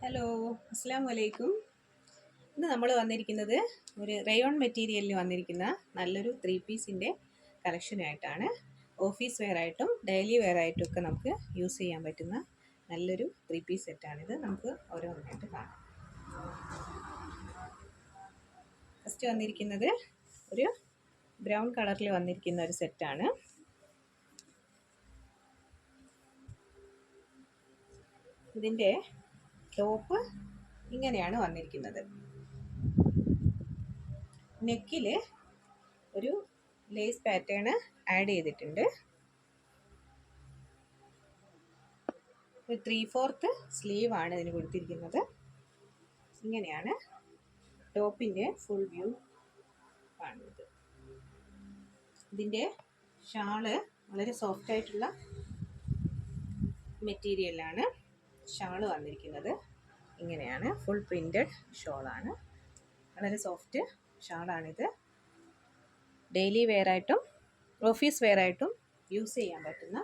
Hello അസ്സാം വലൈക്കും ഇന്ന് നമ്മൾ വന്നിരിക്കുന്നത് ഒരു റയോൺ മെറ്റീരിയലിൽ വന്നിരിക്കുന്ന നല്ലൊരു ത്രീ പീസിന്റെ കളക്ഷനായിട്ടാണ് ഓഫീസ് വെയർ ആയിട്ടും ഡെയിലി വെയർ ആയിട്ടും ഒക്കെ നമുക്ക് യൂസ് ചെയ്യാൻ പറ്റുന്ന നല്ലൊരു ത്രീ പീസ് സെറ്റാണിത് നമുക്ക് ഓരോന്നായിട്ട് കാണാം. ഫസ്റ്റ് വന്നിരിക്കുന്നത് ഒരു ബ്രൗൺ കളറിൽ വന്നിരിക്കുന്ന ഒരു സെറ്റാണ് ഇതിന്റെ ടോപ്പ് ഇങ്ങനെയാണ് വന്നിരിക്കുന്നത്. നെക്കിൽ ഒരു ലേസ് പാറ്റേൺ ആഡ് ചെയ്തിട്ടുണ്ട്. ഒരു ത്രീ ഫോർത്ത് സ്ലീവ് ആണ് ഇതിന് കൊടുത്തിരിക്കുന്നത്. ഇങ്ങനെയാണ് ടോപ്പിന്റെ ഫുൾ വ്യൂ കാണുന്നത്. ഇതിന്റെ ഷാൾ വളരെ സോഫ്റ്റ് ആയിട്ടുള്ള മെറ്റീരിയലാണ് ഷാൾ വന്നിരിക്കുന്നത്. ഇങ്ങനെയാണ്. ഫുൾ പ്രിന്റഡ് ഷോളാണ് വളരെ സോഫ്റ്റ് ഷാളാണിത് ഡെയിലി വെയർ ആയിട്ടും ഓഫീസ് വെയർ ആയിട്ടും യൂസ് ചെയ്യാൻ പറ്റുന്ന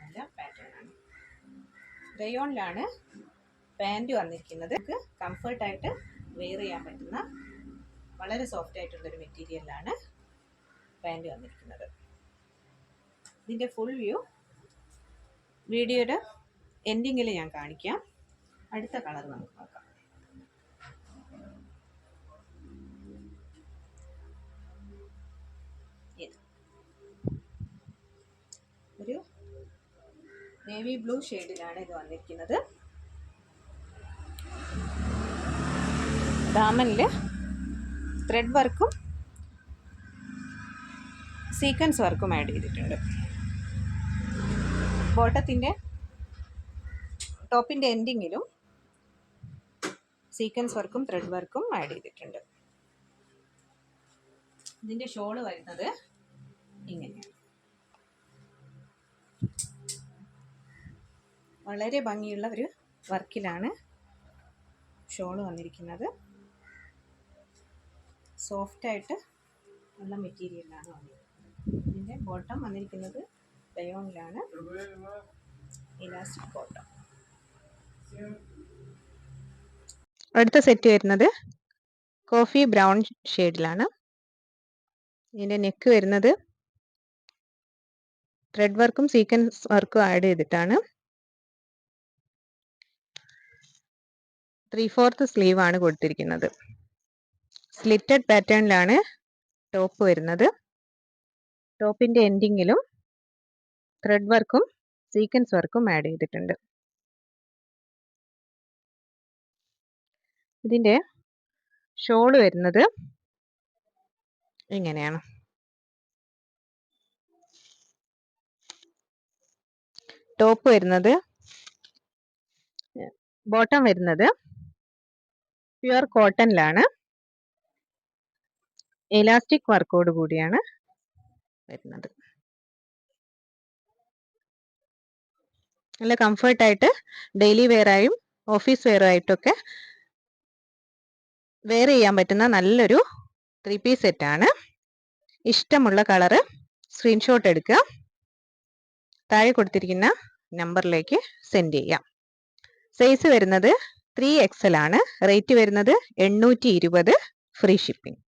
നല്ല പാറ്റേൺ ആണ്. റയോണിലാണ് പാന്റ് വന്നിരിക്കുന്നത്. നമുക്ക് കംഫർട്ടായിട്ട് വെയർ ചെയ്യാൻ പറ്റുന്ന വളരെ സോഫ്റ്റ് ആയിട്ടുള്ളൊരു മെറ്റീരിയലാണ് പാന്റ് വന്നിരിക്കുന്നത്. ഇതിന്റെ ഫുൾ വ്യൂ വീഡിയോയുടെ എൻഡിങ്ങിൽ ഞാൻ കാണിക്കാം. അടുത്ത കളർ നമുക്ക് നോക്കാം. ഒരു നേവി ബ്ലൂ ഷെയ്ഡിലാണ് ഇത് വന്നിരിക്കുന്നത്. ദാമനിൽ ത്രെഡ് വർക്കും സീക്വൻസ് വർക്കും ആഡ് ചെയ്തിട്ടുണ്ട്. ബോട്ടത്തിന്റെ ടോപ്പിന്റെ എൻഡിങ്ങിലും സീക്വൻസ് വർക്കും ത്രെഡ് വർക്കും ആഡ് ചെയ്തിട്ടുണ്ട്. ഇതിന്റെ ഷോൾ വരുന്നത് ഇങ്ങനെയാണ്. വളരെ ഭംഗിയുള്ള ഒരു വർക്കിലാണ് ഷോൾ വന്നിരിക്കുന്നത്. സോഫ്റ്റായിട്ട് ഉള്ള മെറ്റീരിയലാണ് വന്നിരിക്കുന്നത്. ഇതിന്റെ ബോട്ടം വന്നിരിക്കുന്നത് ഡയോണിലാണ് ഇലാസ്റ്റിക് ബോട്ടം അടുത്ത സെറ്റ് വരുന്നത് കോഫി ബ്രൗൺ ഷെയ്ഡിലാണ് ഇതിന്റെ നെക്ക് വരുന്നത് ത്രെഡ് വർക്കും സീക്വൻസ് വർക്കും ആഡ് ചെയ്തിട്ടാണ്. ത്രീ ഫോർത്ത് സ്ലീവ് ആണ് കൊടുത്തിരിക്കുന്നത്. സ്ലിറ്റഡ് പാറ്റേണിലാണ് ടോപ്പ് വരുന്നത്. ടോപ്പിന്റെ എൻഡിങ്ങിലും ത്രെഡ് വർക്കും സീക്വൻസ് വർക്കും ആഡ് ചെയ്തിട്ടുണ്ട്. ഇതിന്റെ ഷോൾ വരുന്നത് ഇങ്ങനെയാണ്. ടോപ്പ് വരുന്നത് ബോട്ടം വരുന്നത് പ്യുവർ കോട്ടണിലാണ്. എലാസ്റ്റിക് വർക്കോട് കൂടിയാണ് വരുന്നത്. നല്ല കംഫർട്ടായിട്ട് ഡെയിലി വെയറായും ഓഫീസ് വെയറായിട്ടൊക്കെ വെയർ ചെയ്യാൻ പറ്റുന്ന നല്ലൊരു ത്രീ പീസ് സെറ്റാണ് ഇഷ്ടമുള്ള കളറ് സ്ക്രീൻഷോട്ട് എടുക്കുക. താഴെ കൊടുത്തിരിക്കുന്ന നമ്പറിലേക്ക് സെൻഡ് ചെയ്യാം സൈസ് വരുന്നത് ത്രീ എക്സൽ ആണ്. റേറ്റ് വരുന്നത് എണ്ണൂറ്റി ഇരുപത് ഫ്രീ ഷിപ്പിംഗ്